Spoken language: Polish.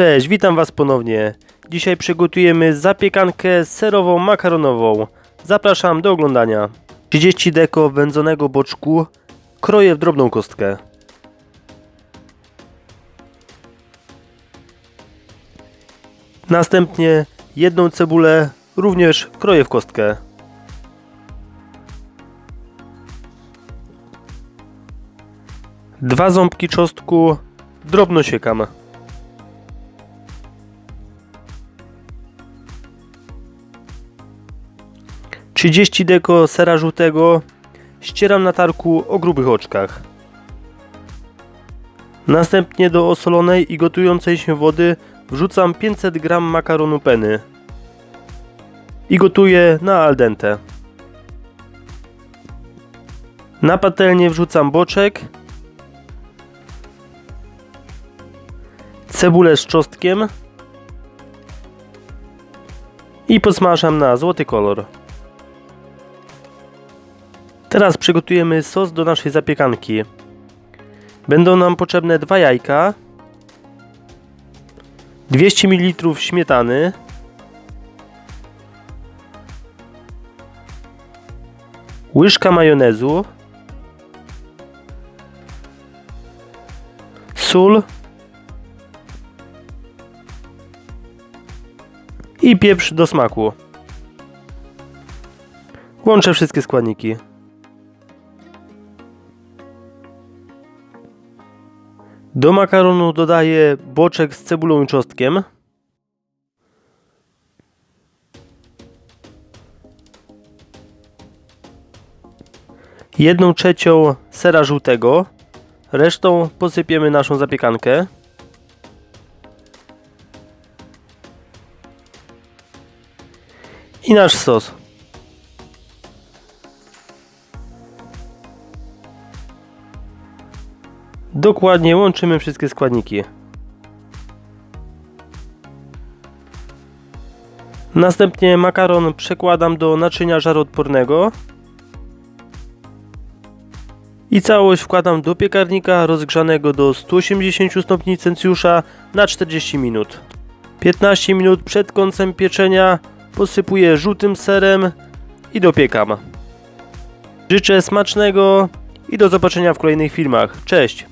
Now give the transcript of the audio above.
Cześć, witam Was ponownie. Dzisiaj przygotujemy zapiekankę serową makaronową. Zapraszam do oglądania. 30 deko wędzonego boczku kroję w drobną kostkę. Następnie jedną cebulę również kroję w kostkę. Dwa ząbki czosnku drobno siekam. Trzydzieści deko sera żółtego ścieram na tarku o grubych oczkach. Następnie do osolonej i gotującej się wody wrzucam 500 g makaronu peny i gotuję na al dente. Na patelnię wrzucam boczek, cebulę z czosnkiem i podsmażam na złoty kolor. Teraz przygotujemy sos do naszej zapiekanki. Będą nam potrzebne dwa jajka, 200 ml śmietany, łyżka majonezu, sól i pieprz do smaku. Łączę wszystkie składniki. Do makaronu dodaję boczek z cebulą i czosnkiem. Jedną trzecią sera żółtego. Resztą posypiemy naszą zapiekankę. I nasz sos. Dokładnie łączymy wszystkie składniki. Następnie makaron przekładam do naczynia żaroodpornego. I całość wkładam do piekarnika rozgrzanego do 180 stopni Celsjusza na 40 minut. 15 minut przed końcem pieczenia posypuję żółtym serem i dopiekam. Życzę smacznego i do zobaczenia w kolejnych filmach. Cześć!